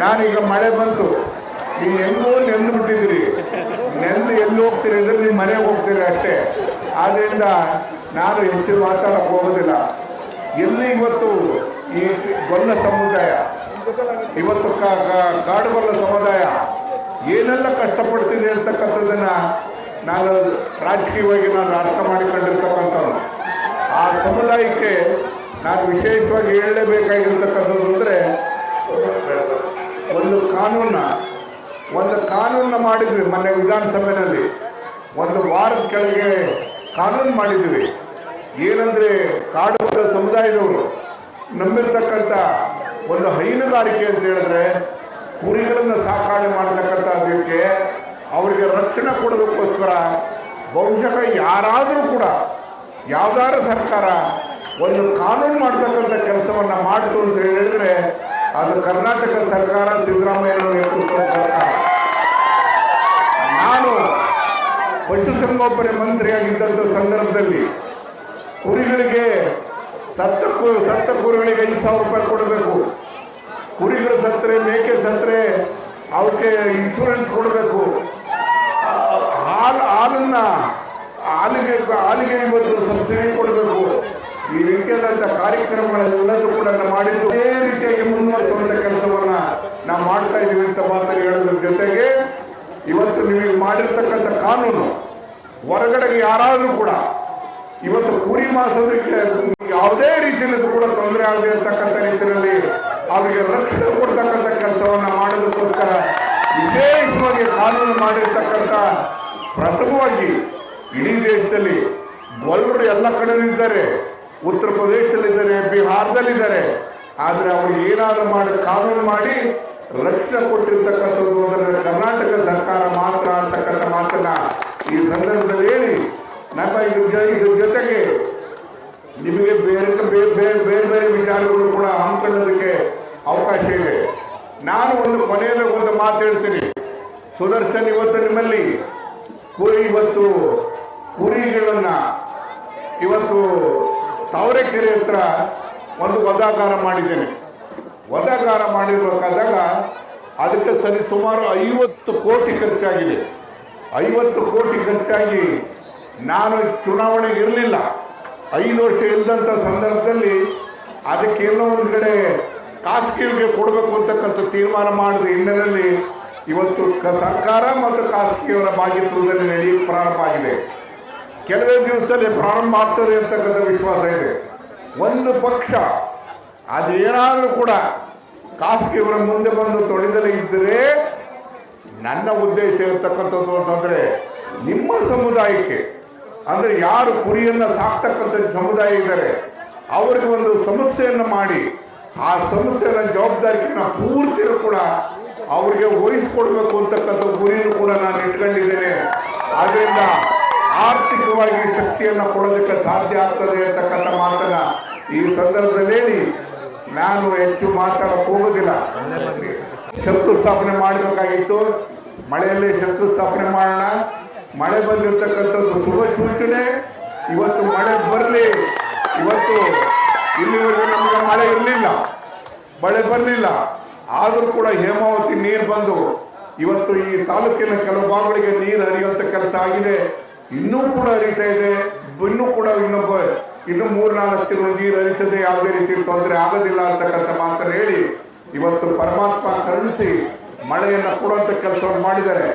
ನಾನೀಗ ಮಳೆ ಬಂತು. ನೀವು ಹೆಂಗೋ ನೆಂದು ಬಿಟ್ಟಿದ್ದೀರಿ. ನೆಂದು ಎಲ್ಲಿ ಹೋಗ್ತೀರಿ ಅಂದ್ರೆ ನೀವು ಮನೆಗೆ ಹೋಗ್ತೀರಿ ಅಷ್ಟೇ. ಆದ್ದರಿಂದ ನಾನು ಹೆಚ್ಚು ಮಾತಾಡಕ್ಕೆ ಹೋಗೋದಿಲ್ಲ. ಎಲ್ಲಿ ಇವತ್ತು ಈ ಗೊಲ್ಲ ಸಮುದಾಯ? ಇವತ್ತು ಕಾಡುಗೊಲ್ಲ ಸಮುದಾಯ ಏನೆಲ್ಲ ಕಷ್ಟಪಡ್ತಿದೆ ಅಂತಕ್ಕಂಥದ್ದನ್ನ ನಾನು ರಾಜಕೀಯವಾಗಿ ನಾನು ಅರ್ಥ ಮಾಡಿಕೊಂಡಿರ್ತಕ್ಕಂಥದ್ದು ಆ ಸಮುದಾಯಕ್ಕೆ ನಾನು ವಿಶೇಷವಾಗಿ ಹೇಳಲೇಬೇಕಾಗಿರ್ತಕ್ಕಂಥದ್ದು ಅಂದರೆ ಒಂದು ಕಾನೂನ, ಒಂದು ಕಾನೂನನ್ನ ಮಾಡಿದ್ವಿ ಮೊನ್ನೆ ವಿಧಾನಸಭೆಯಲ್ಲಿ. ಒಂದು ವಾರದ ಕೆಳಗೆ ಕಾನೂನು ಮಾಡಿದ್ವಿ. ಏನಂದರೆ ಕಾಡು ಸಮುದಾಯದವರು ನಂಬಿರ್ತಕ್ಕಂಥ ಒಂದು ಹೈನುಗಾರಿಕೆ ಅಂತ ಹೇಳಿದ್ರೆ ಕುರಿಗಳನ್ನು ಸಾಕಾಣೆ ಮಾಡತಕ್ಕಂಥದ್ದಕ್ಕೆ ಅವರಿಗೆ ರಕ್ಷಣೆ ಕೊಡೋದಕ್ಕೋಸ್ಕರ ಬಹುಶಃ ಯಾರಾದರೂ ಕೂಡ ಯಾವ್ದಾದ್ರು ಸರ್ಕಾರ ಒಂದು ಕಾನೂನು ಮಾಡ್ತಕ್ಕಂಥ ಕೆಲಸವನ್ನು ಮಾಡಿತು ಅಂತ ಹೇಳಿದ್ರೆ ಅದು ಕರ್ನಾಟಕ ಸರ್ಕಾರ ಸಿದ್ದರಾಮಯ್ಯನವರು ನೇತೃತ್ವದ ಸರ್ಕಾರ. ನಾನು ಪಶುಸಂಗೋಪನೆ ಮಂತ್ರಿಯಾಗಿದ್ದಂಥ ಸಂದರ್ಭದಲ್ಲಿ ಕುರಿಗಳಿಗೆ ಸತ್ತ ಸತ್ತ ಕುರಿಗಳಿಗೆ ಐದು ಸಾವಿರ ರೂಪಾಯಿ ಕೊಡಬೇಕು. ಕುರಿಗಳ ಸತ್ತರೆ, ಮೇಕೆ ಸತ್ತರೆ ಅವಕ್ಕೆ ಇನ್ಶೂರೆನ್ಸ್ ಕೊಡಬೇಕು. ಹಾಲು, ಹಾಲನ್ನ ಹಾಲಿಗೆ ಹಾಲಿಗೆ ಇವತ್ತು ಸಬ್ಸಿಡಿ ಕೊಡಬೇಕು. ಈ ರೀತಿಯಾದಂಥ ಕಾರ್ಯಕ್ರಮಗಳೆಲ್ಲದೂ ಕೂಡ ಮಾಡಿದ್ದು. ಅದೇ ರೀತಿಯಾಗಿ ಮುಂದುವರಿಸುವಂಥ ಕೆಲಸವನ್ನ ನಾವು ಮಾಡ್ತಾ ಇದ್ದೀವಿ ಅಂತ ಮಾತನ್ನು ಹೇಳೋದ್ರ ಜೊತೆಗೆ ಇವತ್ತು ನೀವು ಮಾಡಿರ್ತಕ್ಕಂಥ ಕಾನೂನು. ಹೊರಗಡೆಗೆ ಯಾರಾದರೂ ಕೂಡ ಇವತ್ತು ಕುರಿ ಮಾಸೋದಕ್ಕೆ ಯಾವುದೇ ರೀತಿಯಲ್ಲಿ ಕೂಡ ತೊಂದರೆ ಆಗದೆ ಇರತಕ್ಕಂಥ ರೀತಿಯಲ್ಲಿ ಅವರಿಗೆ ರಕ್ಷಣೆ ಕೊಡ್ತಕ್ಕಂಥ ಕೆಲಸವನ್ನು ಮಾಡೋದಕ್ಕೋಸ್ಕರ ವಿಶೇಷವಾಗಿ ಕಾನೂನು ಮಾಡಿರ್ತಕ್ಕಂಥ ಪ್ರಥಮವಾಗಿ ಇಡೀ ದೇಶದಲ್ಲಿ ಗೊಲ್ಲರು ಎಲ್ಲ ಕಡೆ ಇದ್ದಾರೆ. ಉತ್ತರ ಪ್ರದೇಶದಲ್ಲಿದ್ದಾರೆ, ಬಿಹಾರದಲ್ಲಿದ್ದಾರೆ. ಆದರೆ ಅವರು ಏನಾದರೂ ಮಾಡಿ ಕಾನೂನು ಮಾಡಿ ರಕ್ಷಣೆ ಕೊಟ್ಟಿರ್ತಕ್ಕಂಥದ್ದು ಅಂದರೆ ಕರ್ನಾಟಕ ಸರ್ಕಾರ ಮಾತ್ರ ಅಂತಕ್ಕಂಥ ಮಾತನ್ನ ಈ ಸಂದರ್ಭದಲ್ಲಿ ಹೇಳಿ ನಮ್ಮ ಇದ್ರ ಜೊ- ಇದ್ರ ನಿಮಗೆ ಬೇರೆ ಬೇರೆ ಬೇರೆ ಬೇರೆ ವಿಚಾರಗಳು ಕೂಡ ಹಮ್ಮಿಕೊಳ್ಳೋದಕ್ಕೆ ಅವಕಾಶ ಇದೆ. ನಾನು ಒಂದು ಕೊನೆಯಲ್ಲಿ ಒಂದು ಮಾತು ಹೇಳ್ತೀನಿ. ಸುದರ್ಶನ್ ಇವತ್ತು ನಿಮ್ಮಲ್ಲಿ ಕುರಿ ಇವತ್ತು ಕುರಿಗಳನ್ನ ಇವತ್ತು ತಾವರೆಕೆರೆ ಹತ್ರ ಒಂದು ವಧಾಕಾರ ಮಾಡಿದ್ದೇನೆ. ವಧಾಕಾರ ಮಾಡಿರ್ಬೇಕಾದಾಗ ಅದಕ್ಕೆ ಸರಿ ಸುಮಾರು ಐವತ್ತು ಕೋಟಿ ಖರ್ಚಾಗಿದೆ. ಐವತ್ತು ಕೋಟಿ ಖರ್ಚಾಗಿ ನಾನು ಚುನಾವಣೆಗೆ ಇರಲಿಲ್ಲ. ಐದು ವರ್ಷ ಇಲ್ಲದಂಥ ಸಂದರ್ಭದಲ್ಲಿ ಅದಕ್ಕೆ ಏನೋ ಒಂದು ಕಡೆ ಖಾಸಗಿಯವರಿಗೆ ಕೊಡಬೇಕು ಅಂತಕ್ಕಂಥ ತೀರ್ಮಾನ ಮಾಡಿದ ಹಿನ್ನೆಲೆಯಲ್ಲಿ ಇವತ್ತು ಕ ಸರ್ಕಾರ ಮತ್ತು ಖಾಸಗಿಯವರ ಭಾಗಿತ್ವದಲ್ಲಿ ನಡೆಯಲು ಪ್ರಾರಂಭ ಆಗಿದೆ. ಕೆಲವೇ ದಿವಸದಲ್ಲಿ ಪ್ರಾರಂಭ ಆಗ್ತದೆ ಅಂತಕ್ಕಂಥ ವಿಶ್ವಾಸ ಇದೆ. ಒಂದು ಪಕ್ಷ ಅದೇನಾದರೂ ಕೂಡ ಖಾಸಗಿಯವರ ಮುಂದೆ ಬಂದು ತೊಳೆದಲೇ ಇದ್ದರೆ ನನ್ನ ಉದ್ದೇಶ ಇರತಕ್ಕಂಥದ್ದು ಅಂತಂದರೆ ನಿಮ್ಮ ಸಮುದಾಯಕ್ಕೆ ಅಂದರೆ ಯಾರು ಕುರಿಯನ್ನು ಸಾಕ್ತಕ್ಕಂಥ ಸಮುದಾಯ ಇದ್ದಾರೆ, ಅವ್ರಿಗೆ ಒಂದು ಸಂಸ್ಥೆಯನ್ನು ಮಾಡಿ, ಆ ಸಂಸ್ಥೆಯ ಜವಾಬ್ದಾರಿಕೆಯನ್ನ ಪೂರ್ತಿ ಕೂಡ ಅವ್ರಿಗೆ ವಹಿಸ್ಕೊಡ್ಬೇಕು ಅಂತಕ್ಕಂಥ ಗುರಿಯನ್ನು ಕೂಡ ನಾನು ಇಟ್ಕೊಂಡಿದ್ದೇನೆ. ಆದ್ರಿಂದ ಆರ್ಥಿಕವಾಗಿ ಶಕ್ತಿಯನ್ನು ಕೊಡೋದಕ್ಕೆ ಸಾಧ್ಯ ಆಗ್ತದೆ ಅಂತಕ್ಕಂಥ ಮಾತನ್ನ ಈ ಸಂದರ್ಭದಲ್ಲಿ ಹೇಳಿ, ನಾನು ಹೆಚ್ಚು ಮಾತಾಡಕ್ಕೆ ಹೋಗೋದಿಲ್ಲ. ಶಂಕುಸ್ಥಾಪನೆ ಮಾಡಬೇಕಾಗಿತ್ತು. ಮಳೆಯಲ್ಲೇ ಶಂಕುಸ್ಥಾಪನೆ ಮಾಡೋಣ. ಮಳೆ ಬಂದಿರತಕ್ಕಂಥದ್ದು ಶುಭ ಸೂಚನೆ. ಇವತ್ತು ಮಳೆ ಬರಲಿ. ಇವತ್ತು ಇಲ್ಲಿವರೆಗೂ ನಮಗೆ ಮಳೆ ಇರಲಿಲ್ಲ. ಮಳೆ ಬರಲಿಲ್ಲ. ಆದರೂ ಕೂಡ ಹೇಮಾವತಿ ನೀರು ಬಂದು ಇವತ್ತು ಈ ತಾಲೂಕಿನ ಕೆಲವು ಭಾಗಗಳಿಗೆ ನೀರು ಹರಿಯುವಂಥ ಕೆಲಸ ಆಗಿದೆ. ಇನ್ನೂ ಕೂಡ ಹರಿತಾ ಇದೆ. ಇನ್ನೂ ಕೂಡ ಇನ್ನೊಬ್ಬ ಇನ್ನು ಮೂರು ನಾಲ್ಕು ತಿಂಗಳು ನೀರು ಹರಿತದೆ. ಯಾವುದೇ ರೀತಿ ತೊಂದರೆ ಆಗೋದಿಲ್ಲ ಅಂತಕ್ಕಂಥ ಮಾತನ್ನು ಹೇಳಿ ಇವತ್ತು ಪರಮಾತ್ಮ ಕರುಣಿಸಿ ಮಳೆಯನ್ನು ಕೊಡುವಂಥ ಕೆಲಸವನ್ನು ಮಾಡಿದ್ದಾರೆ.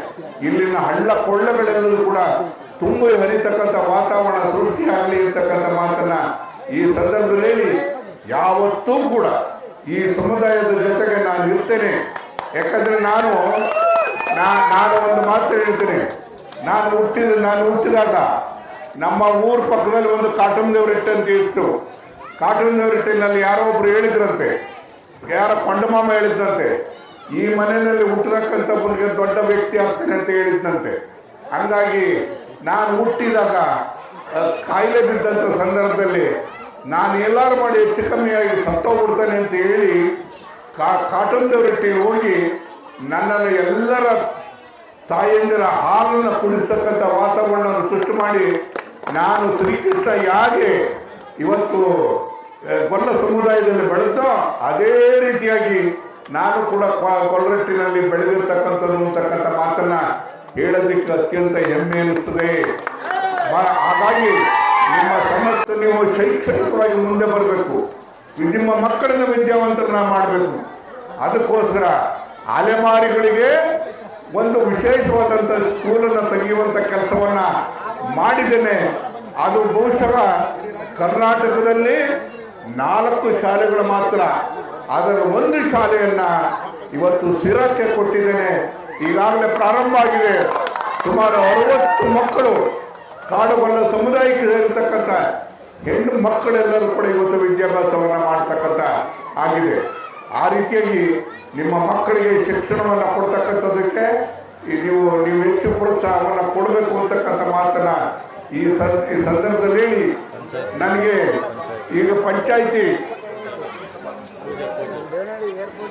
ಇಲ್ಲಿನ ಹಳ್ಳ ಕೊಳ್ಳಗಳೆಲ್ಲರೂ ಕೂಡ ತುಂಬಿ ಹರಿತಕ್ಕಂಥ ವಾತಾವರಣ ಸೃಷ್ಟಿಯಾಗಲಿ ಇರ್ತಕ್ಕಂಥ ಮಾತನ್ನ ಈ ಸಂದರ್ಭದಲ್ಲಿ ಯಾವತ್ತೂ ಕೂಡ ಈ ಸಮುದಾಯದ ಜೊತೆಗೆ ನಾನು ಇರ್ತೇನೆ. ಯಾಕಂದ್ರೆ ನಾನು ನಾನು ಒಂದು ಮಾತು ಹೇಳ್ತೇನೆ. ನಾನು ಹುಟ್ಟಿದ, ನಾನು ಹುಟ್ಟಿದಾಗ ನಮ್ಮ ಊರ ಪಕ್ಕದಲ್ಲಿ ಒಂದು ಕಾಟನ್ ದೇವರಿಟ್ಟ ಅಂತ ಇತ್ತು ಕಾಟನ್ ದೇವರಿಟ್ಟಿನಲ್ಲಿ ಯಾರೋ ಒಬ್ರು ಹೇಳಿದ್ರಂತೆ. ಯಾರೋ ಕೊಂಡಮಾಮ ಹೇಳಿದ್ದಂತೆ ಈ ಮನೆಯಲ್ಲಿ ಹುಟ್ಟತಕ್ಕಂಥವ್ರಿಗೆ ದೊಡ್ಡ ವ್ಯಕ್ತಿ ಆಗ್ತಾನೆ ಅಂತ ಹೇಳಿದ್ನಂತೆ. ಹಂಗಾಗಿ ನಾನು ಹುಟ್ಟಿದಾಗ ಕಾಯಿಲೆ ಬಿದ್ದಂಥ ಸಂದರ್ಭದಲ್ಲಿ ನಾನು ಎಲ್ಲರೂ ಮಾಡಿ ಹೆಚ್ಚು ಕಮ್ಮಿಯಾಗಿ ಸತ್ತೋಗ್ಬಿಡ್ತಾನೆ ಅಂತ ಹೇಳಿ ಕಾ ಕಾಟನ್ ದೇವರಟ್ಟಿಗೆ ಹೋಗಿ ನನ್ನನ್ನು ಎಲ್ಲರ ತಾಯಂದಿರ ಹಾಲನ್ನು ಕುಡಿಸ್ತಕ್ಕಂಥ ವಾತಾವರಣವನ್ನು ಸೃಷ್ಟಿ ಮಾಡಿ ನಾನು ಶ್ರೀಕೃಷ್ಣ ಯಾಕೆ ಇವತ್ತು ಗೊಲ್ಲ ಸಮುದಾಯದಲ್ಲಿ ಬೆಳೆದೋ ಅದೇ ರೀತಿಯಾಗಿ ನಾನು ಕೂಡ ಕೊಲ್ರಟ್ಟಿನಲ್ಲಿ ಬೆಳೆದಿರ್ತಕ್ಕಂಥದ್ದು ಅಂತಕ್ಕಂಥ ಮಾತನ್ನ ಹೇಳೋದಿಕ್ಕೆ ಅತ್ಯಂತ ಹೆಮ್ಮೆ ಅನಿಸ್ತದೆ. ಹಾಗಾಗಿ ನಿಮ್ಮ ಸಮಸ್ಯೆ ನೀವು ಶೈಕ್ಷಣಿಕವಾಗಿ ಮುಂದೆ ಬರಬೇಕು. ನಿಮ್ಮ ಮಕ್ಕಳನ್ನ ವಿದ್ಯಾವಂತರನ್ನ ಮಾಡಬೇಕು. ಅದಕ್ಕೋಸ್ಕರ ಅಲೆಮಾರಿಗಳಿಗೆ ಒಂದು ವಿಶೇಷವಾದಂಥ ಸ್ಕೂಲನ್ನು ತೆಗೆಯುವಂಥ ಕೆಲಸವನ್ನ ಮಾಡಿದ್ದೇನೆ. ಅದು ಬಹುಶಃ ಕರ್ನಾಟಕದಲ್ಲಿ ನಾಲ್ಕು ಶಾಲೆಗಳು ಮಾತ್ರ ಅದರ ಒಂದು ಶಾಲೆಯನ್ನ ಇವತ್ತು ಸಿರಕ್ಕೆ ಕೊಟ್ಟಿದ್ದೇನೆ. ಈಗಾಗಲೇ ಪ್ರಾರಂಭ ಆಗಿದೆ. ಸುಮಾರು ಅರವತ್ತು ಮಕ್ಕಳು ಕಾಡುಗೊಲ್ಲ ಸಮುದಾಯಕ್ಕೆ ಸೇರಿರ್ತಕ್ಕಂಥ ಹೆಣ್ಣು ಮಕ್ಕಳೆಲ್ಲರೂ ಕೂಡ ಇವತ್ತು ವಿದ್ಯಾಭ್ಯಾಸವನ್ನು ಮಾಡ್ತಕ್ಕಂಥ ಆಗಿದೆ. ಆ ರೀತಿಯಾಗಿ ನಿಮ್ಮ ಮಕ್ಕಳಿಗೆ ಶಿಕ್ಷಣವನ್ನು ಕೊಡ್ತಕ್ಕಂಥದ್ದಕ್ಕೆ ಈ ನೀವು ನೀವು ಹೆಚ್ಚು ಪ್ರೋತ್ಸಾಹವನ್ನು ಕೊಡಬೇಕು ಅಂತಕ್ಕಂಥ ಮಾತನ್ನ ಈ ಸಂದರ್ಭದಲ್ಲಿ ನನಗೆ ಈಗ ಪಂಚಾಯಿತಿ